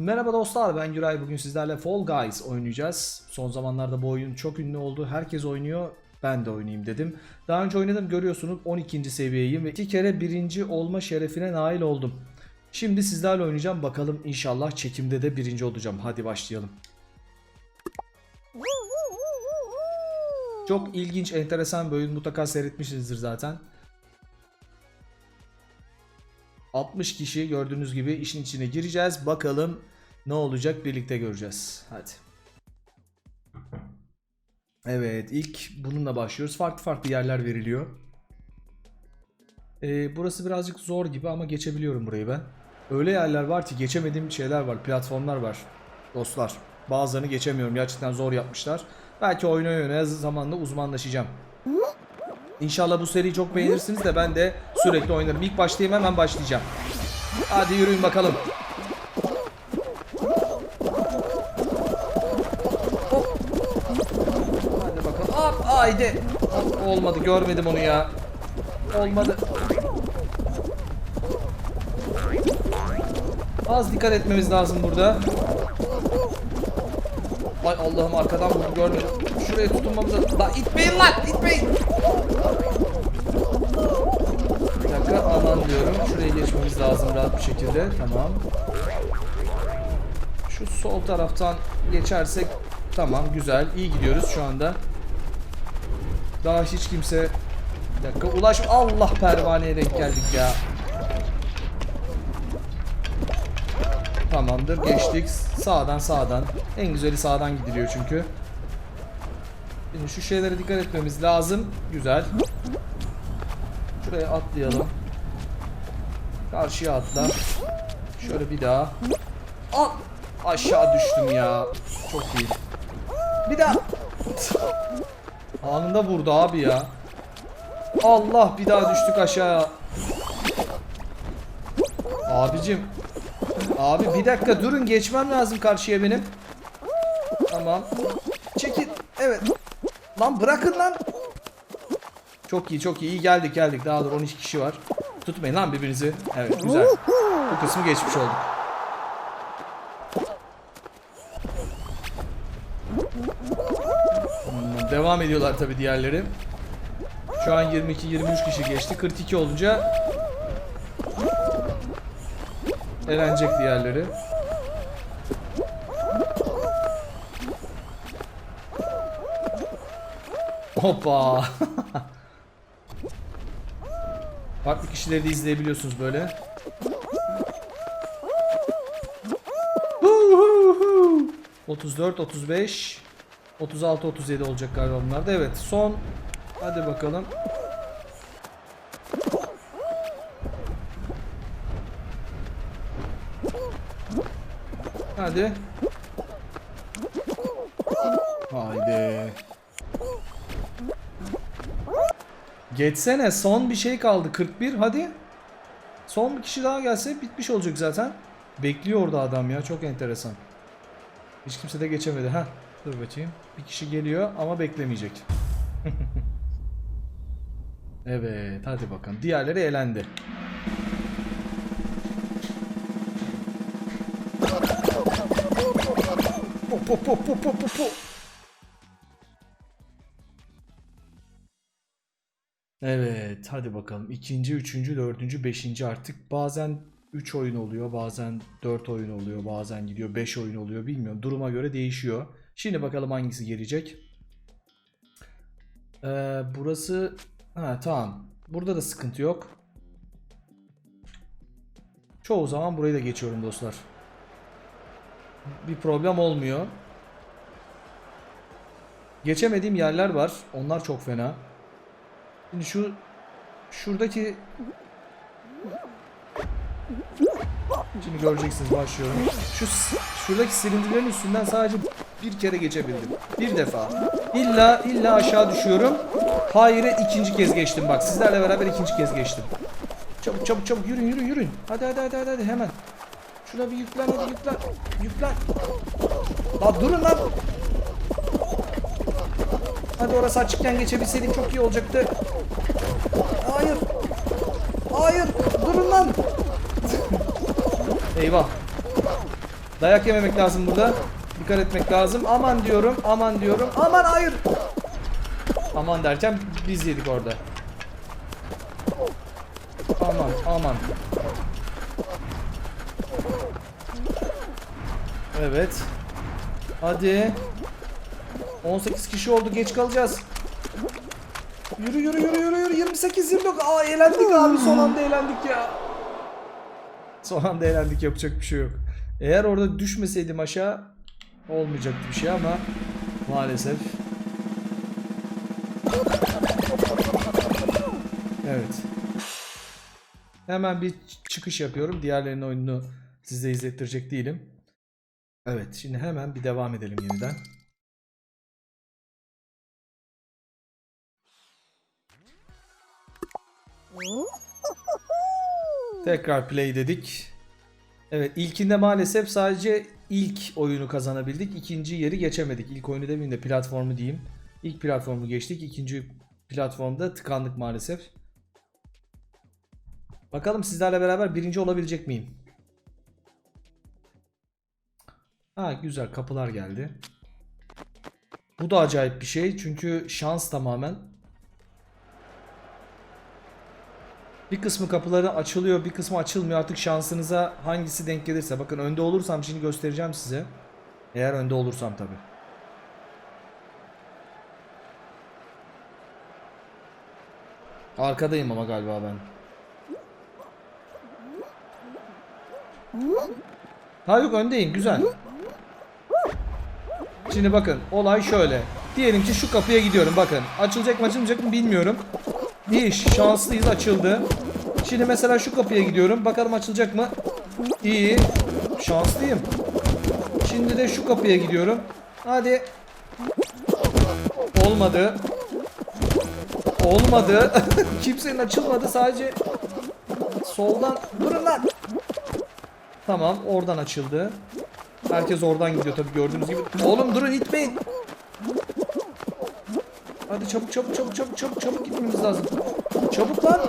Merhaba dostlar ben Güray bugün sizlerle Fall Guys oynayacağız. Son zamanlarda bu oyun çok ünlü oldu. Herkes oynuyor. Ben de oynayayım dedim. Daha önce oynadım görüyorsunuz 12. seviyeyim ve iki kere birinci olma şerefine nail oldum. Şimdi sizlerle oynayacağım bakalım inşallah çekimde de birinci olacağım. Hadi başlayalım. Çok ilginç, enteresan bir oyun mutlaka seyretmişsinizdir zaten. 60 kişi gördüğünüz gibi işin içine gireceğiz. Bakalım ne olacak birlikte göreceğiz. Hadi. Evet ilk bununla başlıyoruz. Farklı farklı yerler veriliyor. Ee, burası birazcık zor gibi ama geçebiliyorum burayı ben. Öyle yerler var ki geçemediğim şeyler var. Platformlar var. Dostlar. Bazılarını geçemiyorum. Gerçekten zor yapmışlar. Belki oyuna oyuna zamanla uzmanlaşacağım. İnşallah bu seriyi çok beğenirsiniz de ben de sürekli oynarım. İlk başlayayım hemen başlayacağım. Hadi yürüyün bakalım. Haydi. Olmadı görmedim onu ya. Olmadı. Az dikkat etmemiz lazım burada. Ay Allah'ım arkadan vurdu görmedim. Şuraya tutunmamız lazım. Lan itmeyin lan itmeyin. Bir dakika aman diyorum. Şuraya geçmemiz lazım rahat bir şekilde. Tamam. Şu sol taraftan geçersek tamam güzel. iyi gidiyoruz şu anda. Daha hiç kimse bir dakika ulaş Allah pervaneye denk geldik ya. Tamamdır geçtik. Sağdan sağdan. En güzeli sağdan gidiliyor çünkü. Şimdi şu şeylere dikkat etmemiz lazım. Güzel. Şuraya atlayalım. Karşıya atla. Şöyle bir daha. Al. Aşağı düştüm ya. Çok iyi. Bir daha. Anında vurdu abi ya. Allah bir daha düştük aşağıya. Abicim. Abi bir dakika durun geçmem lazım karşıya benim. Tamam. Çekil. Evet. Lan bırakın lan. Çok iyi çok iyi. İyi geldik geldik. Daha dur 12 kişi var. Tutmayın lan birbirinizi. Evet güzel. Bu kısmı geçmiş olduk. Devam ediyorlar tabi diğerleri. Şu an 22-23 kişi geçti. 42 olunca elenecek diğerleri. Hoppa. Farklı kişileri de izleyebiliyorsunuz böyle. Huhuhu. 34, 35, 36, 37 olacak galiba bunlar da. Evet son. Hadi bakalım. Hadi. Haydi. Geçsene son bir şey kaldı 41 hadi. Son bir kişi daha gelse bitmiş olacak zaten. Bekliyor orada adam ya çok enteresan. Hiç kimse de geçemedi ha. Dur bakayım. Bir kişi geliyor ama beklemeyecek. evet hadi bakalım. Diğerleri elendi. Evet hadi bakalım. İkinci, üçüncü, dördüncü, beşinci artık bazen 3 oyun oluyor, bazen 4 oyun oluyor, bazen gidiyor 5 oyun oluyor bilmiyorum. Duruma göre değişiyor. Şimdi bakalım hangisi gelecek. Ee, burası ha tamam. Burada da sıkıntı yok. Çoğu zaman burayı da geçiyorum dostlar. Bir problem olmuyor. Geçemediğim yerler var. Onlar çok fena. Şimdi şu şuradaki Şimdi göreceksiniz başlıyorum. Şu şuradaki silindirlerin üstünden sadece bir kere geçebildim. Bir defa. İlla illa aşağı düşüyorum. Hayır ikinci kez geçtim bak. Sizlerle beraber ikinci kez geçtim. Çabuk çabuk çabuk yürüyün yürüyün yürüyün. Hadi hadi hadi hadi, hadi hemen. Şuna bir yüklen hadi yüklen. Yüklen. Lan durun lan. Hadi orası açıkken geçebilseydik çok iyi olacaktı. Hayır. Hayır. Durun lan. Eyvah. Dayak yememek lazım burada. Dikkat etmek lazım. Aman diyorum. Aman diyorum. Aman hayır. Aman derken biz yedik orada. Aman aman. Evet. Hadi. 18 kişi oldu geç kalacağız. Yürü yürü yürü yürü yürü 28 29 aa eğlendik abi son anda eğlendik ya. Son anda eğlendik yapacak bir şey yok. Eğer orada düşmeseydim aşağı olmayacaktı bir şey ama maalesef. Evet. Hemen bir çıkış yapıyorum. Diğerlerinin oyununu size izlettirecek değilim. Evet şimdi hemen bir devam edelim yeniden. Tekrar play dedik. Evet ilkinde maalesef sadece ilk oyunu kazanabildik. İkinci yeri geçemedik. İlk oyunu demeyeyim de platformu diyeyim. İlk platformu geçtik. İkinci platformda tıkandık maalesef. Bakalım sizlerle beraber birinci olabilecek miyim? Ha güzel kapılar geldi. Bu da acayip bir şey çünkü şans tamamen. Bir kısmı kapıları açılıyor, bir kısmı açılmıyor. Artık şansınıza hangisi denk gelirse. Bakın önde olursam şimdi göstereceğim size. Eğer önde olursam tabi. Arkadayım ama galiba ben. Ha yok öndeyim güzel. Şimdi bakın olay şöyle. Diyelim ki şu kapıya gidiyorum bakın. Açılacak mı açılmayacak mı bilmiyorum. İyi şanslıyız açıldı. Şimdi mesela şu kapıya gidiyorum. Bakalım açılacak mı? İyi. Şanslıyım. Şimdi de şu kapıya gidiyorum. Hadi. Olmadı. Olmadı. Kimsenin açılmadı sadece soldan durun lan. Tamam oradan açıldı. Herkes oradan gidiyor tabii gördüğünüz gibi. Oğlum durun itmeyin. Hadi çabuk çabuk çabuk çabuk çabuk çabuk gitmemiz lazım. Çabuk lan.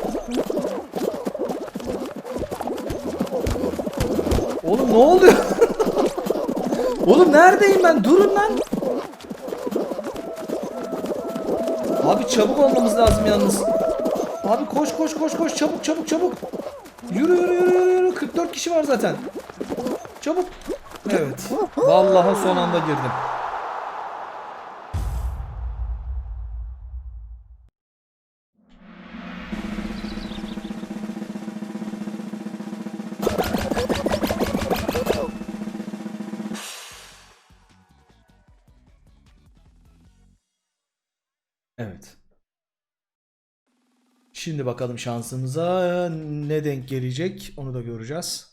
Oğlum ne oluyor? Oğlum neredeyim ben? Durun lan. Abi çabuk olmamız lazım yalnız. Abi koş koş koş koş çabuk çabuk çabuk. Yürü yürü yürü yürü yürü. 44 kişi var zaten. Çabuk. Evet. Vallahi son anda girdim. Evet. Şimdi bakalım şansımıza ne denk gelecek onu da göreceğiz.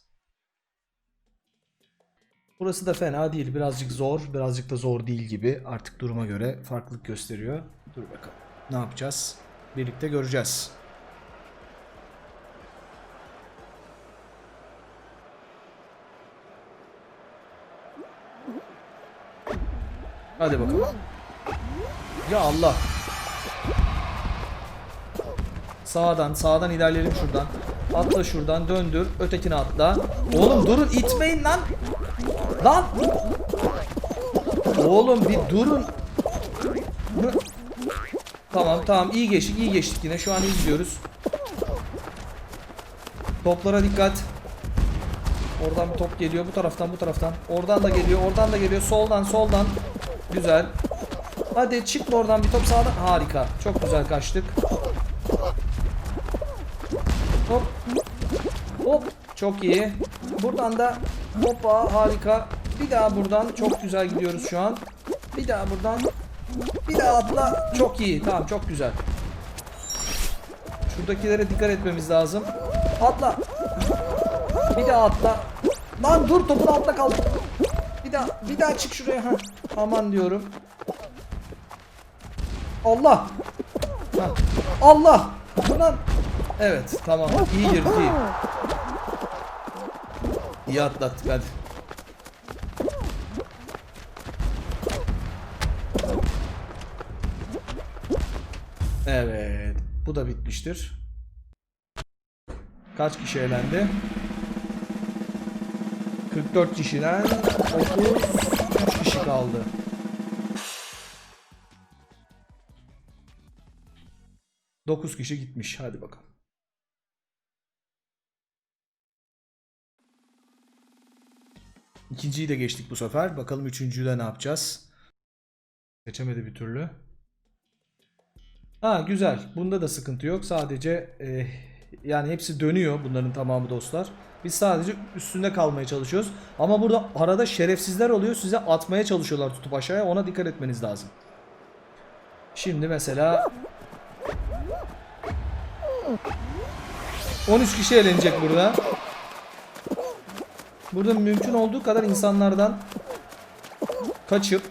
Burası da fena değil. Birazcık zor, birazcık da zor değil gibi. Artık duruma göre farklılık gösteriyor. Dur bakalım. Ne yapacağız? Birlikte göreceğiz. Hadi bakalım. Ya Allah. Sağdan, sağdan ilerleyelim şuradan. Atla şuradan, döndür. Ötekine atla. Oğlum durun, itmeyin lan. Lan. Oğlum bir durun. Tamam, tamam. iyi geçtik, iyi geçtik yine. Şu an iyi gidiyoruz. Toplara dikkat. Oradan bir top geliyor bu taraftan bu taraftan. Oradan da geliyor, oradan da geliyor. Soldan, soldan. Güzel. Hadi çık oradan bir top sağdan. Harika. Çok güzel kaçtık. Hop. Hop. Çok iyi. Buradan da hoppa harika. Bir daha buradan çok güzel gidiyoruz şu an. Bir daha buradan. Bir daha atla. Çok iyi. Tamam çok güzel. Şuradakilere dikkat etmemiz lazım. Atla. Bir daha atla. Lan dur topun altında kaldı. Bir daha bir daha çık şuraya. ha. Aman diyorum. Allah. Ha. Allah. Lan. Evet tamam iyi girdik iyi. İyi atlattık hadi. Evet bu da bitmiştir. Kaç kişi elendi? 44 kişiden 33 kişi kaldı. Dokuz kişi gitmiş. Hadi bakalım. İkinciyi de geçtik bu sefer. Bakalım üçüncüyü de ne yapacağız? Geçemedi bir türlü. Ha güzel. Bunda da sıkıntı yok. Sadece eh, yani hepsi dönüyor bunların tamamı dostlar. Biz sadece üstünde kalmaya çalışıyoruz. Ama burada arada şerefsizler oluyor. Size atmaya çalışıyorlar tutup aşağıya. Ona dikkat etmeniz lazım. Şimdi mesela 13 kişi eğlenecek burada. Burada mümkün olduğu kadar insanlardan kaçıp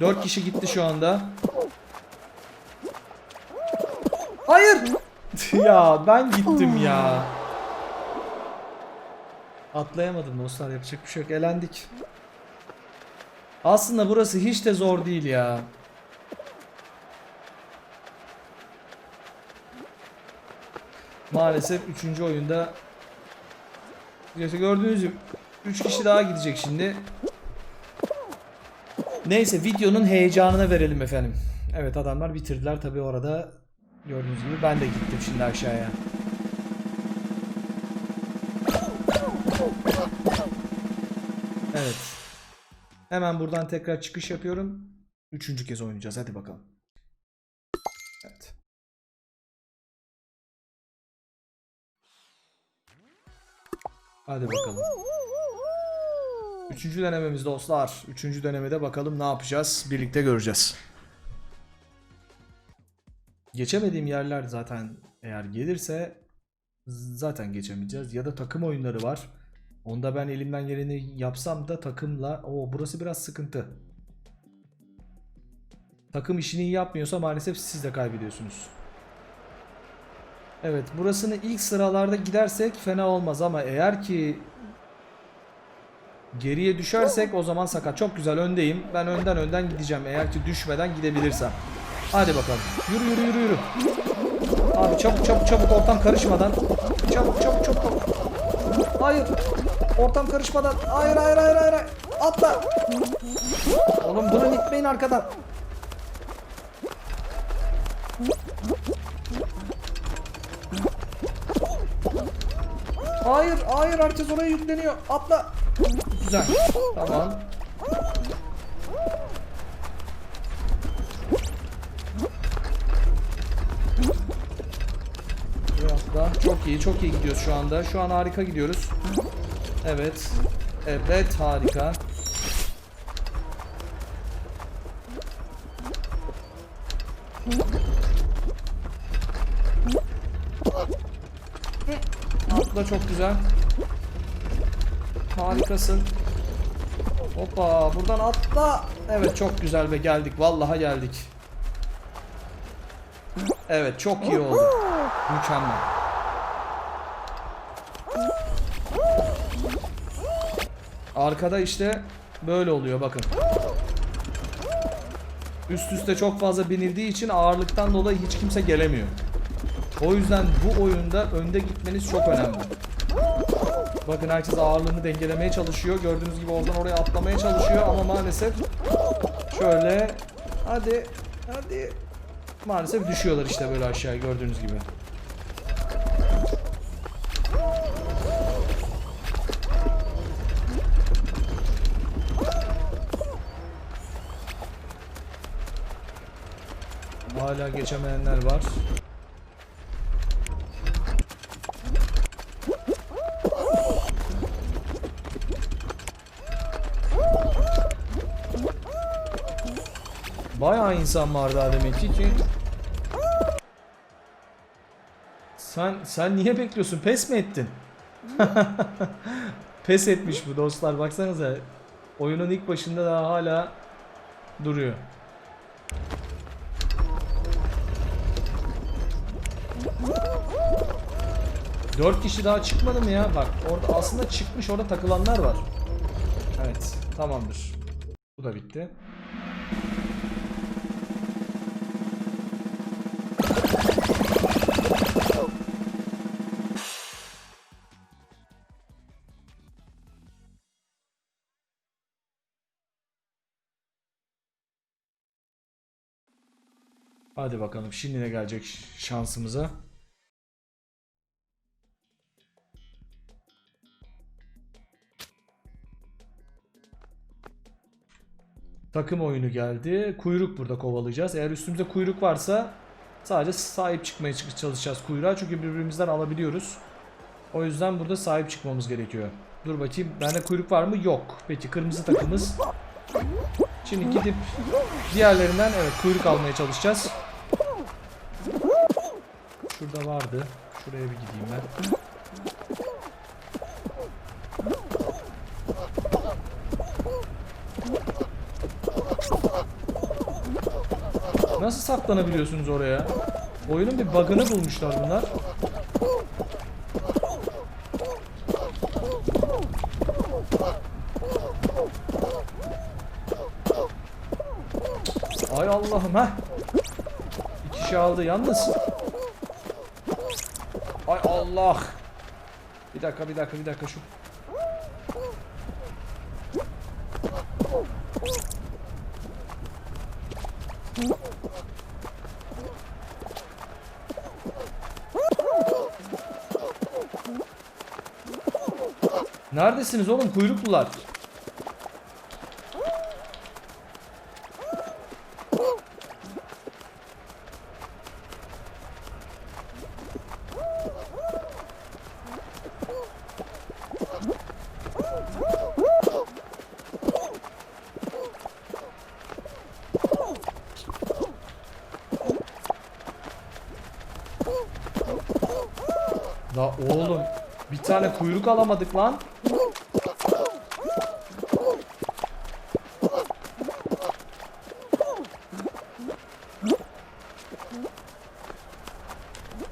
Dört kişi gitti şu anda. Hayır. ya ben gittim ya. Atlayamadım dostlar yapacak bir şey yok. Elendik. Aslında burası hiç de zor değil ya. Maalesef 3. oyunda gördüğünüz gibi 3 kişi daha gidecek şimdi. Neyse videonun heyecanına verelim efendim. Evet adamlar bitirdiler tabi orada gördüğünüz gibi ben de gittim şimdi aşağıya. Evet. Hemen buradan tekrar çıkış yapıyorum. Üçüncü kez oynayacağız. Hadi bakalım. Evet. Hadi bakalım. Üçüncü denememiz dostlar. Üçüncü denemede bakalım ne yapacağız. Birlikte göreceğiz. Geçemediğim yerler zaten eğer gelirse zaten geçemeyeceğiz. Ya da takım oyunları var. Onda ben elimden geleni yapsam da takımla o burası biraz sıkıntı. Takım işini yapmıyorsa maalesef siz de kaybediyorsunuz. Evet burasını ilk sıralarda gidersek fena olmaz ama eğer ki geriye düşersek o zaman sakat. Çok güzel öndeyim. Ben önden önden gideceğim eğer ki düşmeden gidebilirsem. Hadi bakalım. Yürü yürü yürü yürü. Abi çabuk çabuk çabuk ortam karışmadan. Çabuk çabuk çabuk. Hayır. Ortam karışmadan. Hayır hayır hayır hayır. Atla. Oğlum durun itmeyin arkadan. Hayır hayır herkes oraya yükleniyor. Atla. Güzel. Tamam. İyi, çok iyi gidiyoruz şu anda. Şu an harika gidiyoruz. Evet. Evet, harika. Atla çok güzel. Harikasın. Hoppa buradan atla. Evet çok güzel ve geldik. Vallahi geldik. Evet çok iyi oldu. Mükemmel. Arkada işte böyle oluyor bakın. Üst üste çok fazla binildiği için ağırlıktan dolayı hiç kimse gelemiyor. O yüzden bu oyunda önde gitmeniz çok önemli. Bakın herkes ağırlığını dengelemeye çalışıyor. Gördüğünüz gibi oradan oraya atlamaya çalışıyor ama maalesef şöyle hadi hadi maalesef düşüyorlar işte böyle aşağı gördüğünüz gibi. Hala geçemeyenler var. Bayağı insan var daha demek ki ki. Sen sen niye bekliyorsun? Pes mi ettin? Pes etmiş bu dostlar. Baksanıza. Oyunun ilk başında daha hala duruyor. 4 kişi daha çıkmadı mı ya? Bak orada aslında çıkmış orada takılanlar var. Evet tamamdır. Bu da bitti. Hadi bakalım şimdi ne gelecek şansımıza. Takım oyunu geldi. Kuyruk burada kovalayacağız. Eğer üstümüzde kuyruk varsa sadece sahip çıkmaya çık- çalışacağız kuyruğa. Çünkü birbirimizden alabiliyoruz. O yüzden burada sahip çıkmamız gerekiyor. Dur bakayım. Bende kuyruk var mı? Yok. Peki kırmızı takımız. Şimdi gidip diğerlerinden evet kuyruk almaya çalışacağız. Şurada vardı. Şuraya bir gideyim ben. Saklanabiliyorsunuz oraya? Oyunun bir bug'ını bulmuşlar bunlar. Ay Allah'ım ha. Kişi aldı yalnız. Ay Allah. Bir dakika bir dakika bir dakika şu. Neredesiniz oğlum kuyruklular? La oğlum bir tane kuyruk alamadık lan.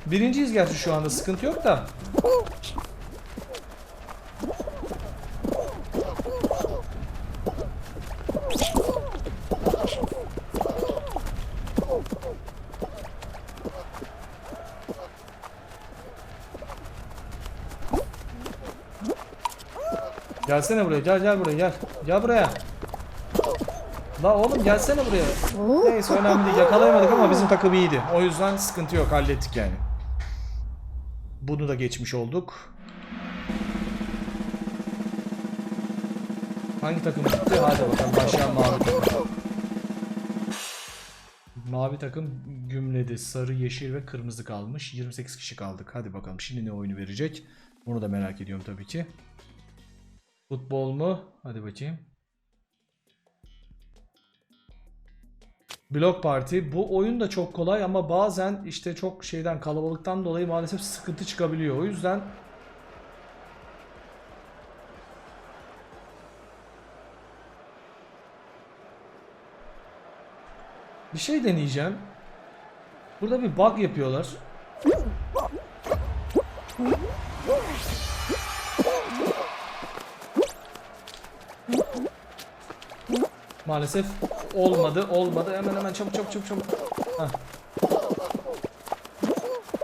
Birinciyiz gerçi şu anda sıkıntı yok da. Gelsene buraya gel gel buraya gel. Gel buraya. La oğlum gelsene buraya. Neyse önemli değil yakalayamadık ama bizim takım iyiydi. O yüzden sıkıntı yok hallettik yani. Bunu da geçmiş olduk. Hangi takım gitti? Hadi bakalım başlayan mavi takım. Mavi takım gümledi. Sarı, yeşil ve kırmızı kalmış. 28 kişi kaldık. Hadi bakalım şimdi ne oyunu verecek? Onu da merak ediyorum tabii ki. Futbol mu? Hadi bakayım. Blok Parti. Bu oyun da çok kolay ama bazen işte çok şeyden kalabalıktan dolayı maalesef sıkıntı çıkabiliyor. O yüzden bir şey deneyeceğim. Burada bir bug yapıyorlar. Maalesef olmadı, olmadı. Hemen hemen çabuk çabuk çabuk çabuk. Heh.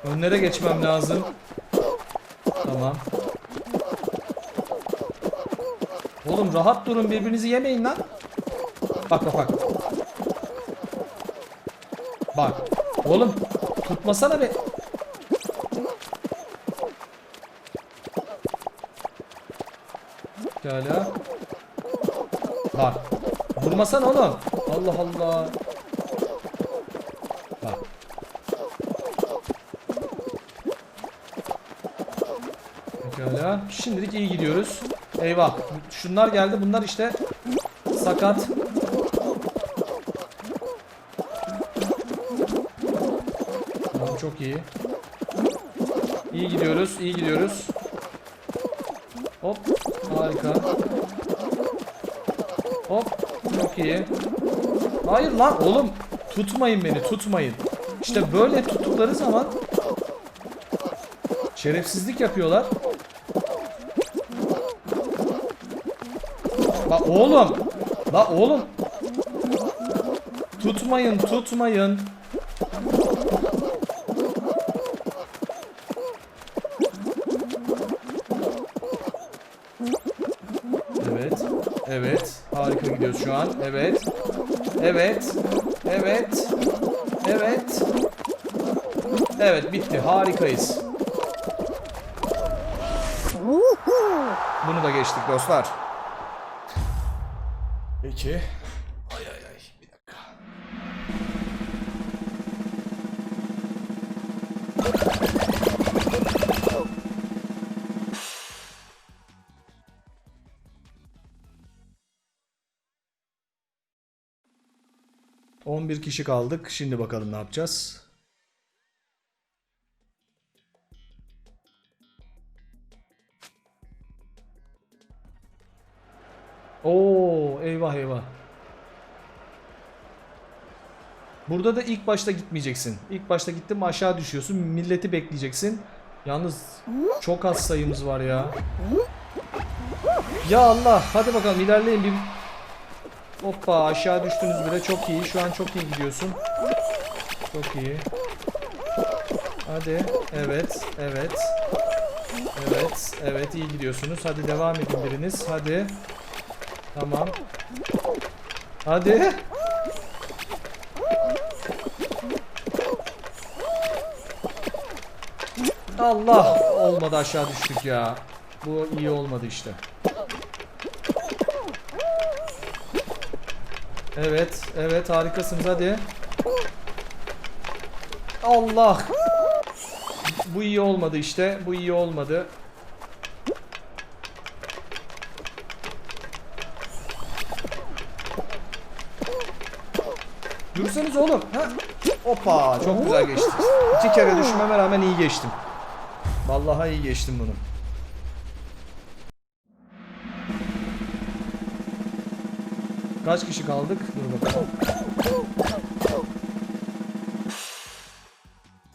Önlere geçmem lazım. Tamam. Oğlum rahat durun birbirinizi yemeyin lan. Bak bak bak. Bak. Oğlum tutmasana be. Pekala. Bak. Vurmasana oğlum. Allah Allah. Bak. Pekala. Şimdilik iyi gidiyoruz. Eyvah. Şunlar geldi. Bunlar işte sakat. Tamam çok iyi. İyi gidiyoruz. iyi gidiyoruz. Hop. Harika. İyi. Hayır lan oğlum. Tutmayın beni tutmayın. İşte böyle tuttukları zaman şerefsizlik yapıyorlar. La oğlum. La oğlum. Tutmayın tutmayın. gidiyoruz şu an. Evet. Evet. Evet. Evet. Evet bitti. Harikayız. Bunu da geçtik dostlar. Peki. On bir kişi kaldık. Şimdi bakalım ne yapacağız. Oo, eyvah eyvah. Burada da ilk başta gitmeyeceksin. İlk başta gittin mi aşağı düşüyorsun. Milleti bekleyeceksin. Yalnız çok az sayımız var ya. Ya Allah. Hadi bakalım ilerleyin bir. Hoppa aşağı düştünüz bile. Çok iyi. Şu an çok iyi gidiyorsun. Çok iyi. Hadi. Evet. Evet. Evet. Evet iyi gidiyorsunuz. Hadi devam edin biriniz. Hadi. Tamam. Hadi. Allah olmadı aşağı düştük ya. Bu iyi olmadı işte. Evet, evet harikasınız hadi. Allah. Bu iyi olmadı işte. Bu iyi olmadı. Durseniz oğlum. Ha? Hoppa çok güzel geçtik. İki kere düşmeme rağmen iyi geçtim. Vallahi iyi geçtim bunu. Kaç kişi kaldık? Dur bakalım.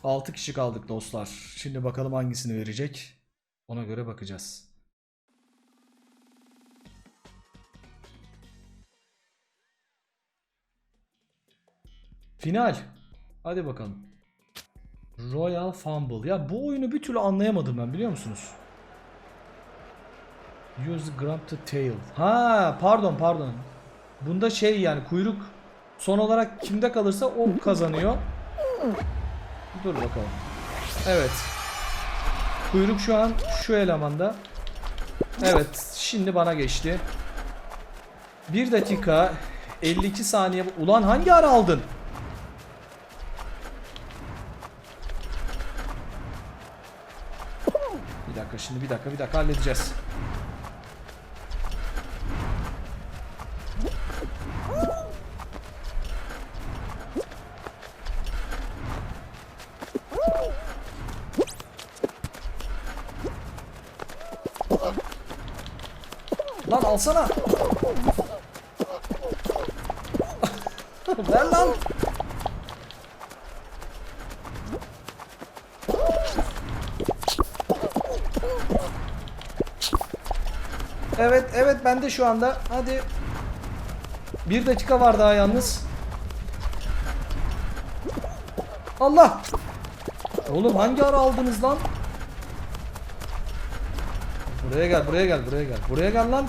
6 kişi kaldık dostlar. Şimdi bakalım hangisini verecek. Ona göre bakacağız. Final. Hadi bakalım. Royal Fumble. Ya bu oyunu bir türlü anlayamadım ben biliyor musunuz? Use the to tail. Ha pardon pardon. Bunda şey yani kuyruk son olarak kimde kalırsa o kazanıyor. Dur bakalım. Evet. Kuyruk şu an şu elemanda. Evet şimdi bana geçti. 1 dakika 52 saniye. Ulan hangi ara aldın? Bir dakika şimdi bir dakika bir dakika halledeceğiz. Alsana. Ver lan. Evet evet ben de şu anda. Hadi. Bir dakika var daha yalnız. Allah. Oğlum hangi ara aldınız lan? Buraya gel, buraya gel, buraya gel. Buraya gel lan.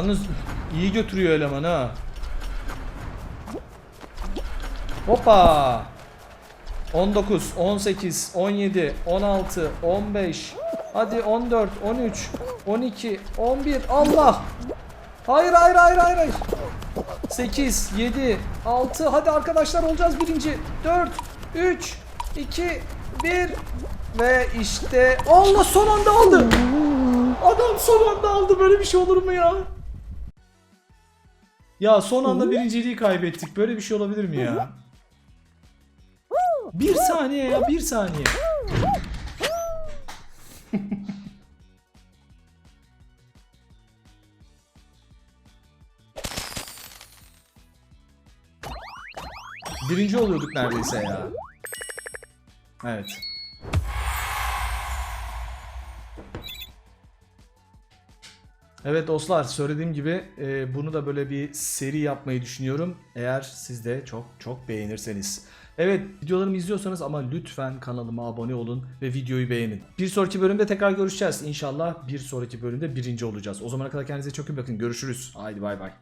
Yalnız iyi götürüyor eleman ha. Hoppa. 19, 18, 17, 16, 15. Hadi 14, 13, 12, 11. Allah. Hayır hayır hayır hayır hayır. 8, 7, 6. Hadi arkadaşlar olacağız birinci. 4, 3, 2, 1. Ve işte Allah son anda aldı. Adam son anda aldı. Böyle bir şey olur mu ya? Ya son anda birinciliği kaybettik. Böyle bir şey olabilir mi ya? Bir saniye ya bir saniye. Birinci oluyorduk neredeyse ya. Evet. Evet dostlar söylediğim gibi e, bunu da böyle bir seri yapmayı düşünüyorum. Eğer siz de çok çok beğenirseniz. Evet videolarımı izliyorsanız ama lütfen kanalıma abone olun ve videoyu beğenin. Bir sonraki bölümde tekrar görüşeceğiz. İnşallah bir sonraki bölümde birinci olacağız. O zamana kadar kendinize çok iyi bakın. Görüşürüz. Haydi bay bay.